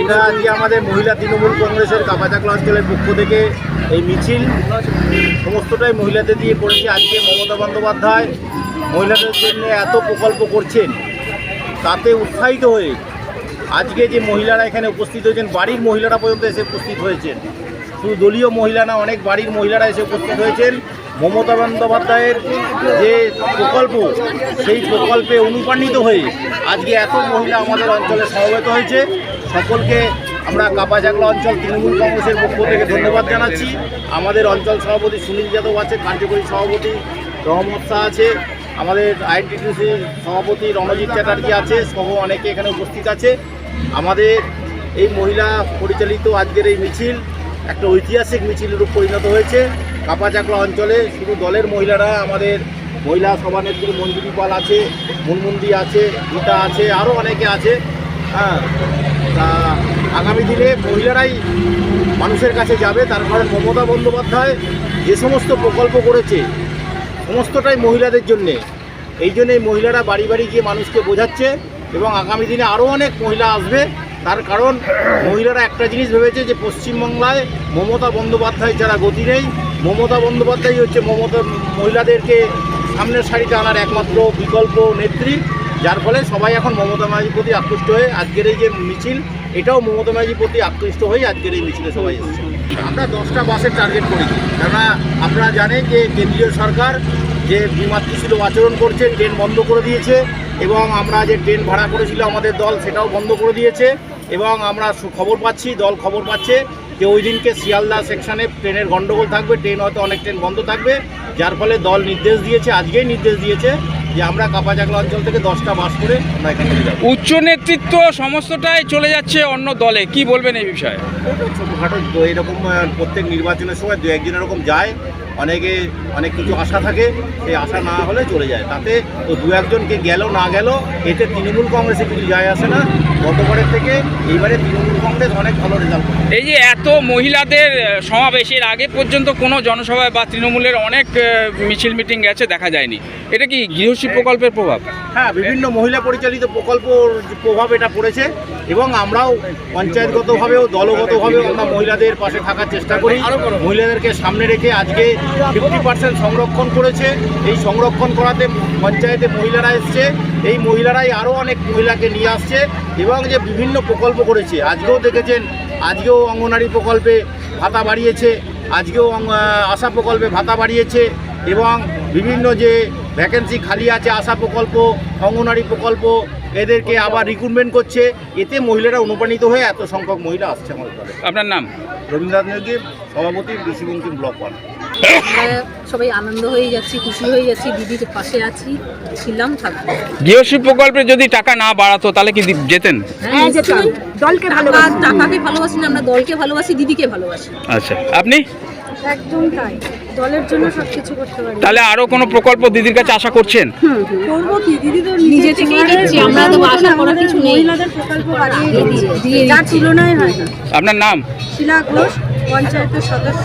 এটা আজকে আমাদের মহিলা তৃণমূল কংগ্রেসের কাপাচাকলা অঞ্চলের পক্ষ থেকে এই মিছিল। সমস্তটাই মহিলাদের দিয়ে করেছে। আজকে মমতা বন্দ্যোপাধ্যায় মহিলাদের জন্য এত প্রকল্প করছেন, তাতে উৎসাহিত হয়ে আজকে যে মহিলারা এখানে উপস্থিত হয়েছেন, বাড়ির মহিলারা পর্যন্ত এসে উপস্থিত হয়েছেন। শুধু দলীয় মহিলা না, অনেক বাড়ির মহিলারা এসে উপস্থিত হয়েছেন। মমতা বন্দ্যোপাধ্যায়ের যে প্রকল্প, সেই প্রকল্পে অনুপ্রাণিত হয়ে আজকে এত মহিলা আমাদের অঞ্চলে সমবেত হয়েছে। সকলকে আমরা কাপাজাগলা অঞ্চল তৃণমূল কংগ্রেসের পক্ষ থেকে ধন্যবাদ জানাচ্ছি। আমাদের অঞ্চল সভাপতি সুনীল যাদব আছে, কার্যকরী সভাপতি রহমত শাহ আছে, আমাদের আইনটিটিসি সভাপতি রণজিৎ চ্যাটার্জি আছে, সহ অনেকে এখানে উপস্থিত আছে। আমাদের এই মহিলা পরিচালিত আজকের এই মিছিল একটা ঐতিহাসিক মিছিলের রূপ পরিণত হয়েছে। কাপাচাকলা অঞ্চলে শুধু দলের মহিলারা, আমাদের মহিলা সভানেত্রী মঞ্জুরি পাল আছে, মুনমুন্দি আছে, গীতা আছে আরও অনেকে আছে। হ্যাঁ তা আগামী দিনে মহিলারাই মানুষের কাছে যাবে। তার কারণ মমতা বন্দ্যোপাধ্যায় যে সমস্ত প্রকল্প করেছে, সমস্তটাই মহিলাদের জন্যে। এই জন্যই মহিলারা বাড়ি বাড়ি গিয়ে মানুষকে বোঝাচ্ছে এবং আগামী দিনে আরও অনেক মহিলা আসবে। তার কারণ মহিলারা একটা জিনিস ভেবেছে যে পশ্চিমবাংলায় মমতা বন্দ্যোপাধ্যায় যারা গতি নেই। মমতা বন্দ্যোপাধ্যায় হচ্ছে মমতা মহিলাদেরকে সামনের সারিতে আনার একমাত্র বিকল্প নেত্রী। যার ফলে সবাই এখন মমতা ব্যানার্জির প্রতি আকৃষ্ট হয়ে আজকের এই যে মিছিল, এটাও মমতা ব্যানার্জির প্রতি আকৃষ্ট হয়ে আজকের এই মিছিলে সবাই এসেছে। আমরা দশটা বাসের টার্গেট করেছি। কেননা আপনারা জানেন যে কেন্দ্রীয় সরকার যে বিমাতৃসুলভ আচরণ করছে, ট্রেন বন্ধ করে দিয়েছে এবং আমরা যে ট্রেন ভাড়া করেছিল আমাদের দল, সেটাও বন্ধ করে দিয়েছে এবং আমরা খবর পাচ্ছি, দল খবর পাচ্ছে যে ওই দিনকে শিয়ালদা সেকশানে ট্রেনের গণ্ডগোল থাকবে, ট্রেন হয়তো অনেক ট্রেন বন্ধ থাকবে, যার ফলে দল নির্দেশ দিয়েছে, আজকেই নির্দেশ দিয়েছে যে আমরা কাপাচাকলা অঞ্চল থেকে দশটা বাস করে আমরা এখান থেকে যাব। উচ্চ নেতৃত্ব সমস্তটাই চলে যাচ্ছে অন্য দলে কি বলবেন এই বিষয়ে? ছোটোখাটো এরকম প্রত্যেক নির্বাচনের সময় দু একদিন এরকম যায় অনেকে অনেক কিছু আশা থাকে সেই আশা না হলে চলে যায়। তাতে তো দু একজনকে গেল না গেল এতে তৃণমূল কংগ্রেসে কিছু যায় আসে না। গতবারের থেকে এইবারে তৃণমূল কংগ্রেস অনেক ভালো রেজাল্ট এই যে এত মহিলাদের সমাবেশের আগে পর্যন্ত কোনো জনসভায় বা তৃণমূলের অনেক মিছিল মিটিং গেছে দেখা যায়নি। এটা কি গৃহশী প্রকল্পের প্রভাব? হ্যাঁ বিভিন্ন মহিলা পরিচালিত প্রকল্পর প্রভাব এটা পড়েছে এবং আমরাও পঞ্চায়েতগতভাবেও দলগতভাবেও আমরা মহিলাদের পাশে থাকার চেষ্টা করি। মহিলাদেরকে সামনে রেখে আজকে ফিফটি পার্সেন্ট সংরক্ষণ করেছে। এই সংরক্ষণ করাতে পঞ্চায়েতে মহিলারা এসছে। এই মহিলারাই আরও অনেক মহিলাকে নিয়ে আসছে এবং যে বিভিন্ন প্রকল্প করেছে। আজকেও দেখেছেন আজকেও অঙ্গনারী প্রকল্পে ভাতা বাড়িয়েছে আজকেও আশা প্রকল্পে ভাতা বাড়িয়েছে এবং বিভিন্ন যে ভ্যাকেন্সি খালি আছে আশা প্রকল্প অঙ্গনারী প্রকল্প এদেরকে আবার রিক্রুটমেন্ট করছে। এতে মহিলারা অনুপ্রাণিত হয়ে এত সংখ্যক মহিলা আসছে আমাদের আপনার নাম? রবীন্দ্রনাথ নেগির সভাপতি ঋষি বঙ্কিম ব্লক ওয়ান। সবাই আনন্দ হয়ে যাচ্ছি খুশি হয়ে যাচ্ছি দিদির পাশে আছি ছিলাম থাকব। গৃহশী প্রকল্পে যদি টাকা না বাড়াতো তাহলে কি দি- যেতেন? হ্যাঁ যেতাম। দলকে ভালোবাসি টাকাকে ভালোবাসি না আমরা দলকে ভালোবাসি দিদিকে ভালোবাসি। আচ্ছা আপনি? একদম তাই। দলের জন্য সব কিছু করতে পারি। তাহলে আরও কোনো প্রকল্প দিদির কাছে আশা করছেন? করব কি? দিদি তো নিজে থেকেই দিচ্ছি। আমরা তো আশা করার কিছু নেই। মহিলাদের প্রকল্প দিয়ে যার তুলনায় হয় না। আপনার নাম? শিলা ঘোষ পঞ্চায়েতের সদস্য